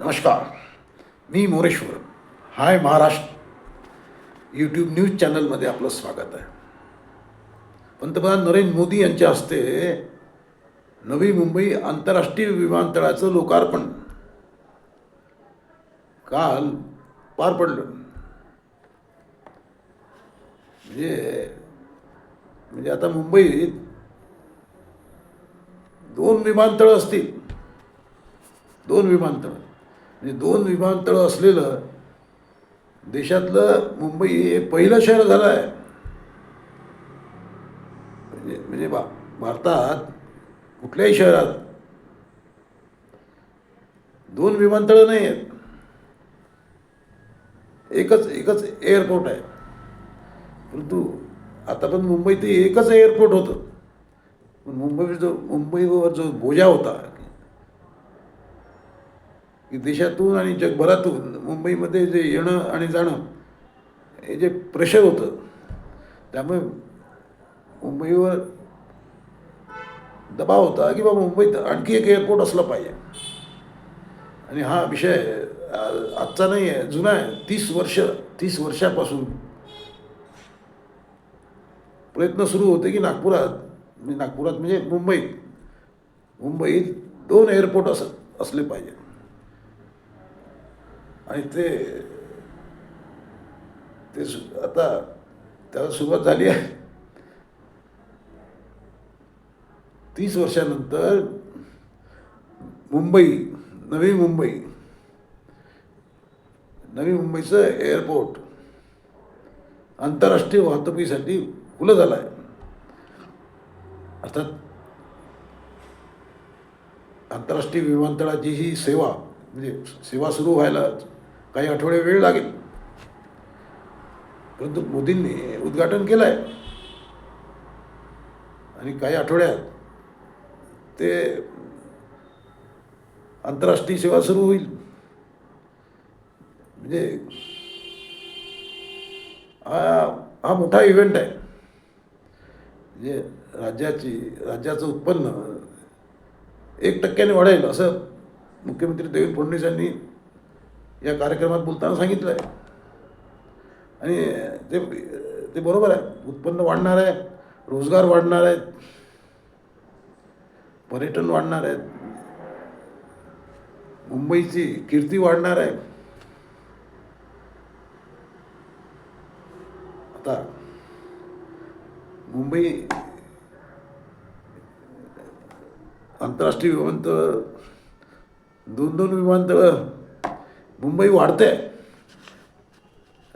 नमस्कार मी Moreshwar. Hi Maharashtra. YouTube news चॅनलमध्ये आपलं स्वागत आहे. पंतप्रधान नरेंद्र मोदी यांच्या हस्ते नवी मुंबई आंतरराष्ट्रीय विमानतळाचं लोकार्पण काल पार पडलं. म्हणजे म्हणजे आता मुंबईत दोन विमानतळं असतील. दोन विमानतळ. म्हणजे दोन विमानतळं असलेलं देशातलं मुंबई हे पहिलं शहर झालं आहे म्हणजे म्हणजे भा भारतात कुठल्याही शहरात दोन विमानतळं नाही आहेत. एकच एकच एअरपोर्ट आहे. परंतु आता पण मुंबईत एकच एअरपोर्ट होतं. पण मुंबई जो मुंबईवर जो बोजा होता देशातून आणि जगभरातून मुंबईमध्ये जे येणं आणि जाणं हे जे प्रेशर होतं त्यामुळे मुंबईवर दबाव होता की बाबा मुंबईत आणखी एक एअरपोर्ट असला पाहिजे. आणि हा विषय आजचा नाही आहे जुना आहे. तीस वर्ष तीस वर्षापासून प्रयत्न सुरू होते की नागपुरात म्हणजे नागपुरात म्हणजे मुंबईत मुंबईत दोन एअरपोर्ट अस असले पाहिजे. आणि ते ते सु- आता त्याला सुरुवात झाली आहे. तीस वर्षानंतर मुंबई नवी मुंबई नवी मुंबईचं एअरपोर्ट आंतरराष्ट्रीय वाहतुकीसाठी खुलं झालं आहे. अर्थात आंतरराष्ट्रीय विमानतळाची ही सेवा म्हणजे सेवा सुरू व्हायला काही आठवडे वेळ लागेल. परंतु मोदींनी उद्घाटन केलं आहे आणि काही आठवड्यात ते आंतरराष्ट्रीय सेवा सुरू होईल. म्हणजे हा हा मोठा इव्हेंट आहे. म्हणजे राज्याची राज्याचं उत्पन्न एक टक्क्याने वाढेल असं मुख्यमंत्री देवेंद्र फडणवीस यांनी या कार्यक्रमात बोलताना सांगितलं आहे आणि ते ते बरोबर आहे. उत्पन्न वाढणार आहे रोजगार वाढणार आहेत पर्यटन वाढणार आहेत मुंबईची कीर्ती वाढणार आहे. आता मुंबई आंतरराष्ट्रीय विमानतळ दोन दोन विमानतळं मुंबई वाढते.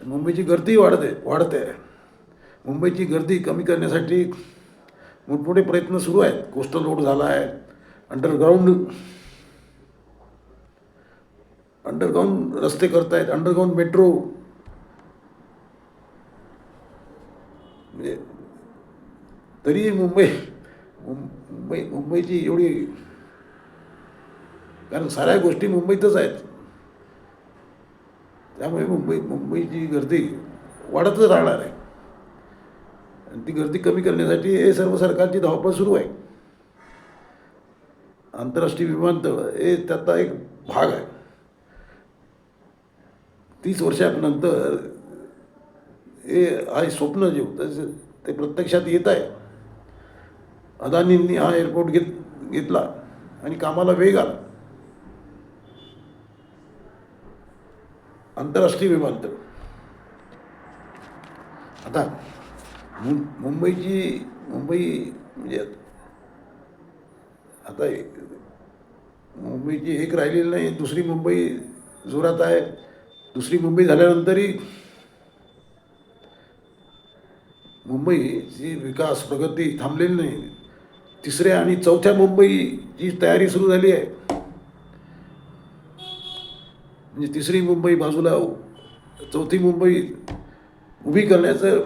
मुंबईची गर्दी वाढते वाढते. मुंबईची गर्दी कमी करण्यासाठी मोठमोठे प्रयत्न सुरू आहेत. कोस्टल रोड झाला आहे. अंडरग्राऊंड अंडरग्राऊंड रस्ते करतायत. अंडरग्राऊंड मेट्रो म्हणजे तरी मुंबई मुं- मुंबई मुंबईची एवढी कारण साऱ्या गोष्टी मुंबईतच आहेत. त्यामुळे मुंबई मुंबईची गर्दी वाढतच राहणार आहे. आणि ती गर्दी कमी करण्यासाठी हे सर्व सरकारची धावपळ सुरू आहे. आंतरराष्ट्रीय विमानतळ हे त्याचा एक भाग आहे. तीस वर्षानंतर हे आहे स्वप्न जे होतं ते प्रत्यक्षात येत आहे. अदानींनी हा एअरपोर्ट घेत घेतला आणि कामाला वेग आला. आंतरराष्ट्रीय विमानतळ. आता मुं मुंबईची मुंबई म्हणजे आता मुंबईची एक राहिलेली नाही दुसरी मुंबई जोरात आहे दुसरी मुंबई झाल्यानंतरही मुंबईची विकास प्रगती थांबलेली नाही. तिसऱ्या आणि चौथ्या मुंबईची तयारी सुरू झाली आहे. म्हणजे तिसरी मुंबई बाजूला चौथी मुंबई उभी करण्याचं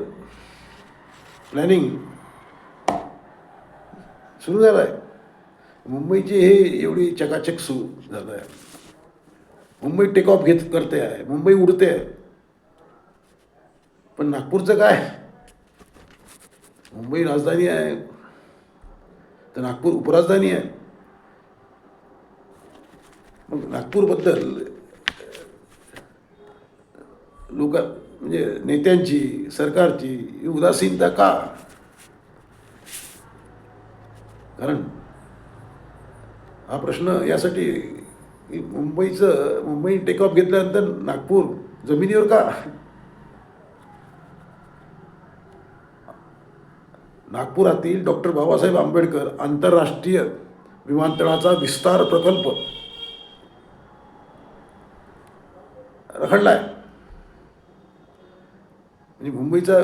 प्लॅनिंग सुरू झालं आहे मुंबईची हे एवढी चकाचक सुरू झालं आहे मुंबई टेक ऑफ घेत करते आहे. मुंबई उडते आहे. पण नागपूरचं काय? मुंबई राजधानी आहे. तर नागपूर उपराजधानी आहे. मग नागपूरबद्दल लोक म्हणजे नेत्यांची सरकारची ही उदासीनता का? कारण हा प्रश्न यासाठी मुंबईचं मुंबई टेक ऑफ घेतल्यानंतर नागपूर जमिनीवर का? नागपुरातील डॉक्टर बाबासाहेब आंबेडकर आंतरराष्ट्रीय विमानतळाचा विस्तार प्रकल्प रखडला आहे मुंबईचा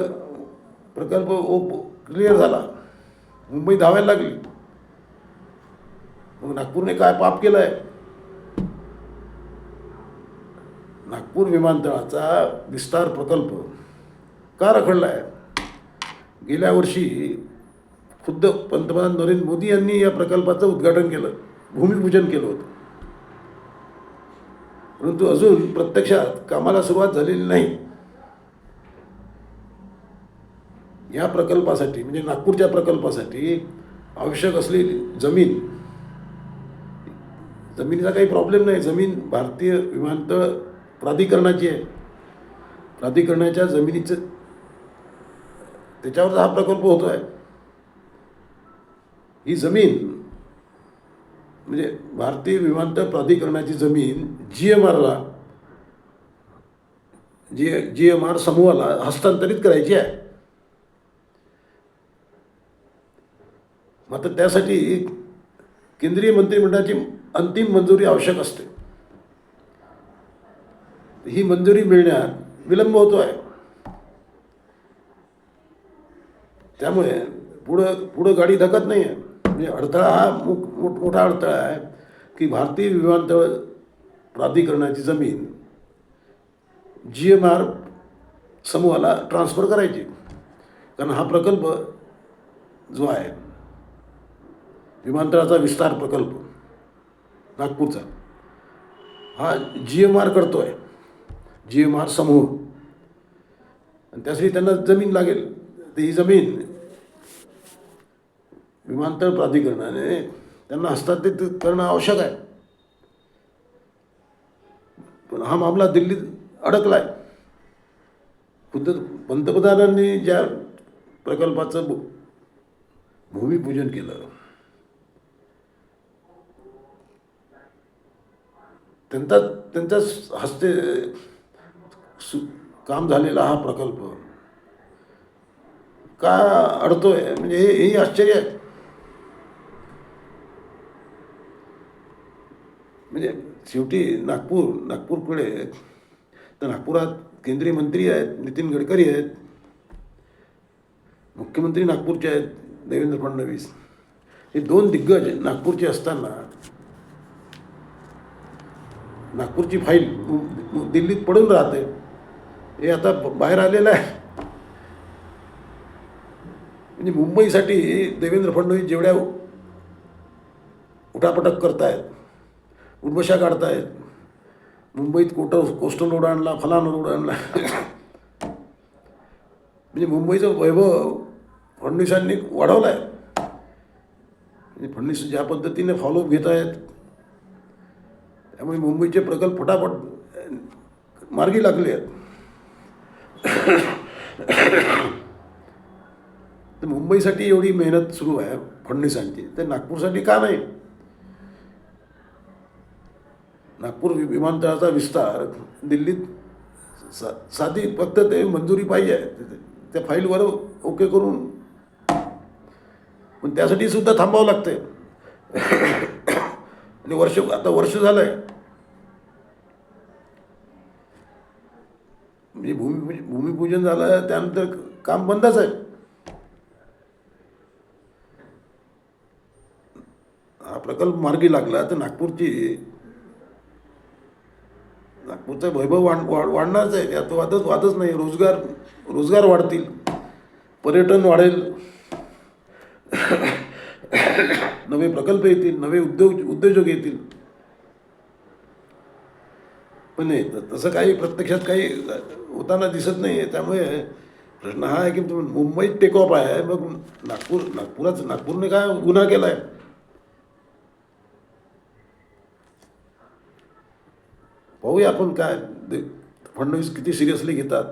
प्रकल्प ओ क्लिअर झाला. मुंबई धावायला लागली. मग नागपूरने काय पाप केलं आहे नागपूर विमानतळाचा विस्तार प्रकल्प का रखडला आहे गेल्या वर्षी खुद्द पंतप्रधान नरेंद्र मोदी यांनी या प्रकल्पाचं उद्घाटन केलं. भूमिपूजन केलं होतं. परंतु अजून प्रत्यक्षात कामाला सुरुवात झालेली नाही. या प्रकल्पासाठी म्हणजे नागपूरच्या प्रकल्पासाठी आवश्यक असलेली जमीन जमिनीचा काही प्रॉब्लेम नाही. जमीन भारतीय विमानतळ प्राधिकरणाची आहे. प्राधिकरणाच्या जमिनीचं त्याच्यावर हा प्रकल्प होतो आहे ही जमीन म्हणजे भारतीय विमानतळ प्राधिकरणाची जमीन जी एम आरला जी जी एम आर समूहाला हस्तांतरित करायची आहे. मात्र त्यासाठी केंद्रीय मंत्रिमंडळाची अंतिम मंजुरी आवश्यक असते. ही मंजुरी मिळण्यात विलंब होतो आहे. त्यामुळे पुढं पुढं गाडी धकत नाही आहे म्हणजे अडथळा हा मोठ मोठा अडथळा आहे की भारतीय विमानतळ प्राधिकरणाची जमीन जी एम आर समूहाला ट्रान्सफर करायची. कारण हा प्रकल्प जो आहे विमानतळाचा विस्तार प्रकल्प नागपूरचा. हा जी एम आर करतो आहे जी एम आर समूह. आणि त्यासाठी त्यांना जमीन लागेल. तर ही जमीन विमानतळ प्राधिकरणाने त्यांना हस्तांतरित करणं आवश्यक आहे. पण हा मामला दिल्लीत अडकला आहे खुद्द पंतप्रधानांनी ज्या प्रकल्पाचं भूमिपूजन केलं त्यांचा त्यांच्याच हस्ते सु काम झालेला हा प्रकल्प का अडतोय? म्हणजे हे हेही आश्चर्य आहे. म्हणजे शेवटी नागपूर नागपूरकडे तर नागपुरात केंद्रीय मंत्री आहेत नितीन गडकरी आहेत. मुख्यमंत्री नागपूरचे आहेत देवेंद्र फडणवीस. हे दोन दिग्गज नागपूरचे असताना नागपूरची फाईल दिल्लीत पडून राहते. हे आता बाहेर आलेलं आहे. म्हणजे मुंबईसाठी देवेंद्र फडणवीस जेवढ्या उठापटक करतायत उर्वशा काढतायत मुंबईत कोट कोस्टल रोड आणला फलान रोड आणला. म्हणजे मुंबईचं वैभव फडणवीसांनी वाढवलं आहे म्हणजे फडणवीस ज्या पद्धतीने फॉलोअप घेत आहेत त्यामुळे मुंबईचे प्रकल्प फटाफट मार्गी लागले आहेत. तर मुंबईसाठी एवढी मेहनत सुरू आहे फडणवीसांची. तर नागपूरसाठी का नाही? नागपूर विमानतळाचा विस्तार दिल्लीत सा साधी फक्त ते मंजुरी पाहिजे त्या फाईलवर ओके करून. पण त्यासाठी सुद्धा थांबावं लागते आणि वर्ष आता वर्ष झालं आहे म्हणजे भूमी भूमिपूजन झालं त्यानंतर काम बंदच आहे हा प्रकल्प मार्गी लागला तर नागपूरची नागपूरचा वैभव वाढ वाढ वाढणारच आहे. त्यात वादच वादच नाही. रोजगार रोजगार वाढतील. पर्यटन वाढेल. नवे प्रकल्प येतील नवे उद्योग उद्योजक येतील. पण नाही तसं काही प्रत्यक्षात काही होताना दिसत नाही आहे त्यामुळे प्रश्न हा आहे की तुम्ही मुंबईत टेक ऑफ आहे. मग नागपूर नागपुरात नागपूरने काय गुन्हा केला आहे पाहूया आपण काय. फडणवीस किती सिरियसली घेतात?